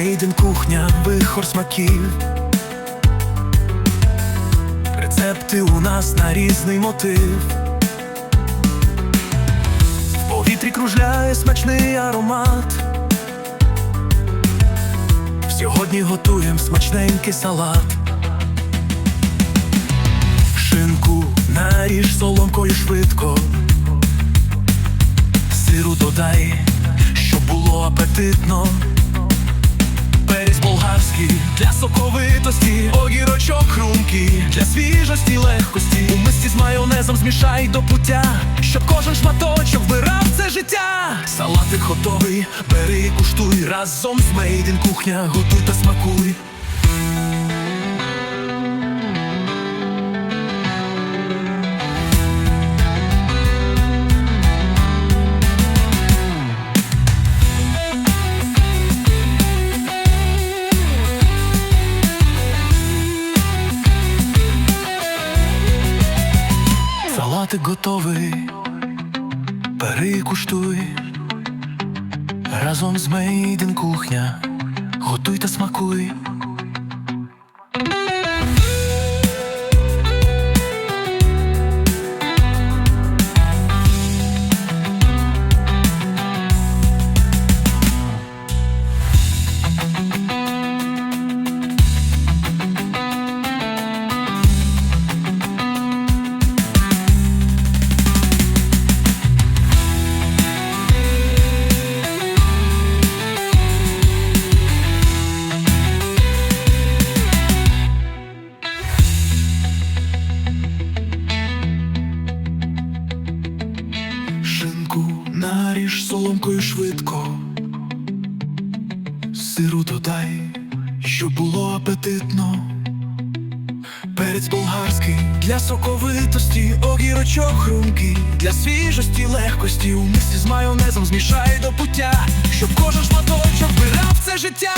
Мейден кухня, вихор смаків. Рецепти у нас на різний мотив. В повітрі кружляє смачний аромат. Сьогодні готуємо смачненький салат. Шинку наріж соломкою швидко. Сиру додай, щоб було апетитно. Перець болгарський для соковитості, огірочок румки, для свіжості, легкості. У мисці з майонезом змішай до пуття, щоб кожен шматочок вбирав це життя. Салатик готовий, бери куштуй разом з Мейдін кухня, готуй та смакуй. Салатик готовий, бери куштуй. Разом з Мейден кухня, готуй та смакуй. Наріж соломкою швидко, сиру додай, щоб було апетитно. Перець болгарський для соковитості, огірочок хрумкий для свіжості, легкості. У мисі з майонезом змішай до пуття, щоб кожен шматочок вбирав це життя.